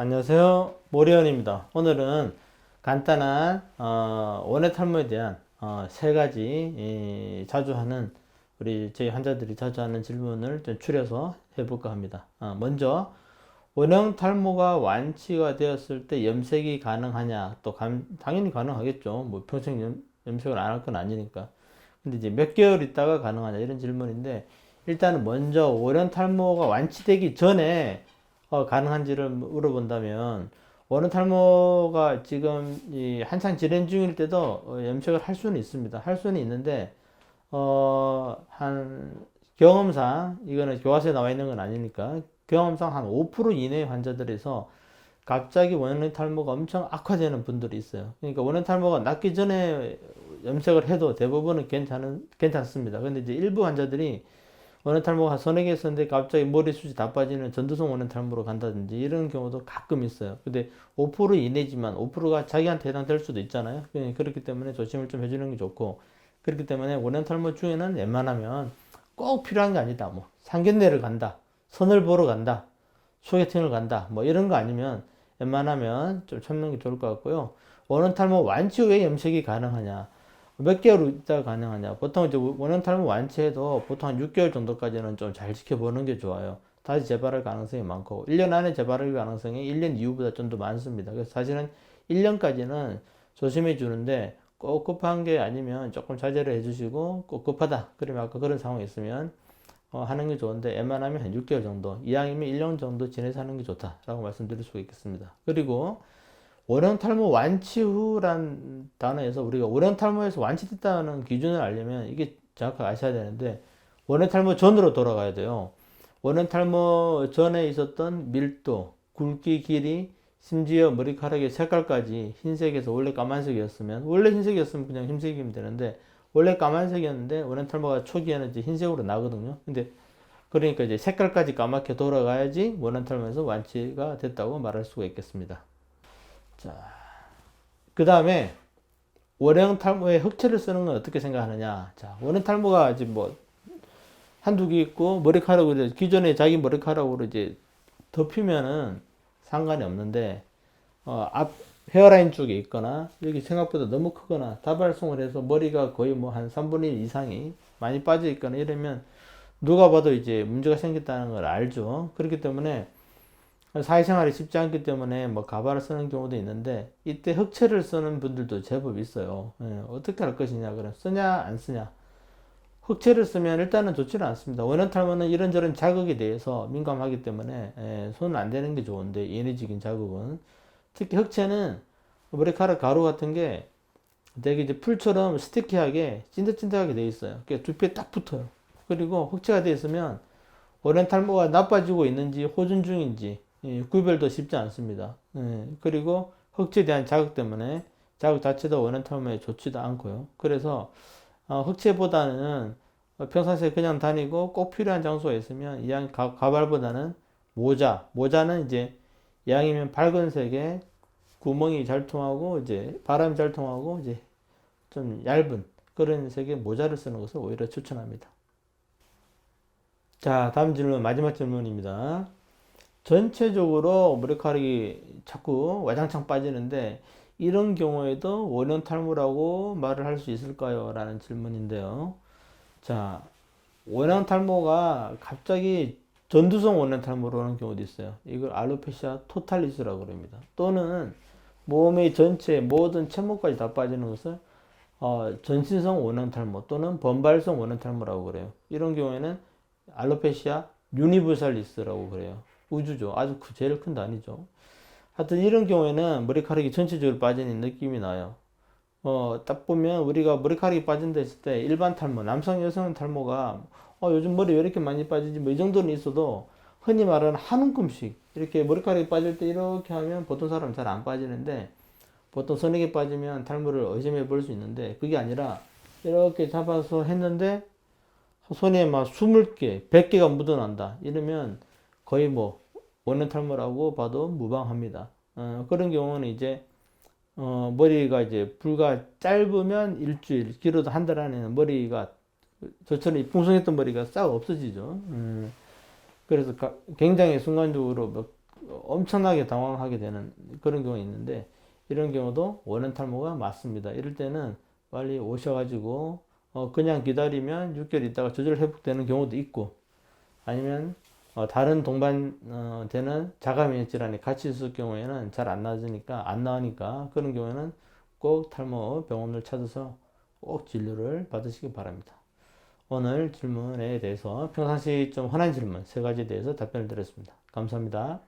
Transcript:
안녕하세요. 모리언입니다. 오늘은 간단한 어, 원해 탈모에 대한 어, 세 가지 이, 자주 하는 우리 저희 환자들이 자주 하는 질문을 좀 추려서 해볼까 합니다. 어, 먼저 원형 탈모가 완치가 되었을 때 염색이 가능하냐? 또 감- 당연히 가능하겠죠. 뭐 평생 염, 염색을 안 할 건 아니니까. 근데 이제 몇 개월 있다가 가능하냐 이런 질문인데 일단은 먼저 원형 탈모가 완치되기 전에 어, 가능한지를 물어본다면 원형 탈모가 지금 이 한창 진행 중일 때도 어, 염색을 할 수는 있습니다. 할 수는 있는데 어, 한 경험상 이거는 교과서에 나와 있는 건 아니니까 경험상 한 5% 이내의 환자들에서 갑자기 원형 탈모가 엄청 악화되는 분들이 있어요. 그러니까 원형 탈모가 낫기 전에 염색을 해도 대부분은 괜찮은 괜찮습니다. 근데 이제 일부 환자들이 원형 탈모가 서너 개 있었는데 갑자기 머리숱이 다 빠지는 전두성 원형 탈모로 간다든지 이런 경우도 가끔 있어요. 근데 5% 이내지만 5%가 자기한테 해당될 수도 있잖아요. 그- 그렇기 때문에 조심을 좀 해주는 게 좋고 그렇기 때문에 원형 탈모 중에는 웬만하면 꼭 필요한 게 아니다. 뭐 상견례를 간다, 선을 보러 간다, 소개팅을 간다, 뭐 이런 거 아니면 웬만하면 좀 참는 게 좋을 것 같고요. 원형 탈모 완치 후에 염색이 가능하냐? 몇 개월 있다가 가능하냐? 보통 이제 원형 탈모 완치해도 보통 한 6개월 정도까지는 좀 잘 지켜보는 게 좋아요. 다시 재발할 가능성이 많고 1년 안에 재발할 가능성이 1년 이후보다 좀 더 많습니다. 그래서 사실은 1년까지는 조심해 주는데 꼭 급한 게 아니면 조금 자제를 해주시고 꼭 급하다. 그러면 아까 그런 상황이 있으면 어, 하는 게 좋은데 웬만하면 한 6개월 정도 이왕이면 1년 정도 지내서 하는 게 좋다라고 말씀드릴 수가 있겠습니다. 그리고 원형 탈모 완치 후란 단어에서 우리가 원형 탈모에서 완치됐다는 기준을 알려면 이게 정확하게 아셔야 되는데 원형 탈모 전으로 돌아가야 돼요. 원형 탈모 전에 있었던 밀도, 굵기, 길이, 심지어 머리카락의 색깔까지 흰색에서 원래 까만색이었으면 원래 흰색이었으면 그냥 흰색이면 되는데 원래 까만색이었는데 원형 탈모가 초기에는 이제 흰색으로 나거든요. 근데 그러니까 이제 색깔까지 까맣게 돌아가야지 원형 탈모에서 완치가 됐다고 말할 수가 있겠습니다. 자, 그 다음에 원형 탈모에 흑채를 쓰는 건 어떻게 생각하느냐? 자, 원형 탈모가 이제 뭐 한두 개 있고 머리카락으로 기존에 자기 머리카락으로 이제 덮이면은 상관이 없는데 어, 앞 헤어라인 쪽에 있거나 여기 생각보다 너무 크거나 다발송을 해서 머리가 거의 뭐 한 3분의 1 이상이 많이 빠져 있거나 이러면 누가 봐도 이제 문제가 생겼다는 걸 알죠. 그렇기 때문에 사회생활이 쉽지 않기 때문에 뭐 가발을 쓰는 경우도 있는데 이때 흑채를 쓰는 분들도 제법 있어요. 예, 어떻게 할 것이냐 그럼 쓰냐 안 쓰냐. 흑채를 쓰면 일단은 좋지는 않습니다. 원형 탈모는 이런저런 자극에 대해서 민감하기 때문에 예, 손은 안 대는 게 좋은데 인위적인 자극은 특히 흑채는 머리카락 가루 같은 게 되게 이제 풀처럼 스티키하게 찐득찐득하게 돼 있어요. 그게 두피에 딱 붙어요. 그리고 흑채가 돼 있으면 원형 탈모가 나빠지고 있는지 호전 중인지 예, 구별도 쉽지 않습니다. 예, 그리고 흑채에 대한 자극 때문에 자극 자체도 탈모에 좋지도 않고요. 그래서 어, 흑채보다는 어, 평상시에 그냥 다니고 꼭 필요한 장소가 있으면 이왕 가, 가발보다는 모자, 모자는 이제 이왕이면 밝은 색에 구멍이 잘 통하고 이제 바람이 잘 통하고 이제 좀 얇은 그런 색의 모자를 쓰는 것을 오히려 추천합니다. 자, 다음 질문 마지막 질문입니다. 전체적으로 머리카락이 자꾸 와장창 빠지는데 이런 경우에도 원형 탈모라고 말을 할 수 있을까요? 라는 질문인데요. 자, 원형 탈모가 갑자기 전두성 원형 탈모로 오는 경우도 있어요. 이걸 알로페시아 토탈리스라고 그럽니다. 또는 몸의 전체 모든 채모까지 다 빠지는 것을 어, 전신성 원형 탈모 또는 번발성 원형 탈모라고 그래요. 이런 경우에는 알로페시아 유니버살리스라고 그래요. 우주죠. 아주 크- 제일 큰 단위죠. 하여튼 이런 경우에는 머리카락이 전체적으로 빠지는 느낌이 나요. 어, 딱 보면 우리가 머리카락이 빠진다 했을 때 일반 탈모, 남성, 여성 탈모가 어, 요즘 머리 왜 이렇게 많이 빠지지? 뭐 이 정도는 있어도 흔히 말하는 한 움큼씩 이렇게 머리카락이 빠질 때 이렇게 하면 보통 사람은 잘 안 빠지는데 보통 개 빠지면 탈모를 의심해 볼 수 있는데 그게 아니라 이렇게 잡아서 했는데 손에 막 20개, 100개가 묻어난다. 이러면 거의 뭐 원형 탈모라고 봐도 무방합니다. 어, 그런 경우는 이제 어, 머리가 이제 불과 짧으면 일주일, 길어도 한 달 안에는 머리가 저처럼 풍성했던 머리가 싹 없어지죠. 음, 그래서 가- 굉장히 순간적으로 몇- 엄청나게 당황하게 되는 그런 경우가 있는데 이런 경우도 원형 탈모가 맞습니다. 이럴 때는 빨리 오셔가지고 어, 그냥 기다리면 6개월 있다가 저절 회복되는 경우도 있고 아니면 어, 다른 동반 어, 되는 자가면역 질환이 같이 있을 경우에는 잘 안 나아지니까 안 나으니까 그런 경우에는 꼭 탈모 병원을 찾아서 꼭 진료를 받으시기 바랍니다. 오늘 질문에 대해서 평상시 좀 흔한 질문 세 가지에 대해서 답변을 드렸습니다. 감사합니다.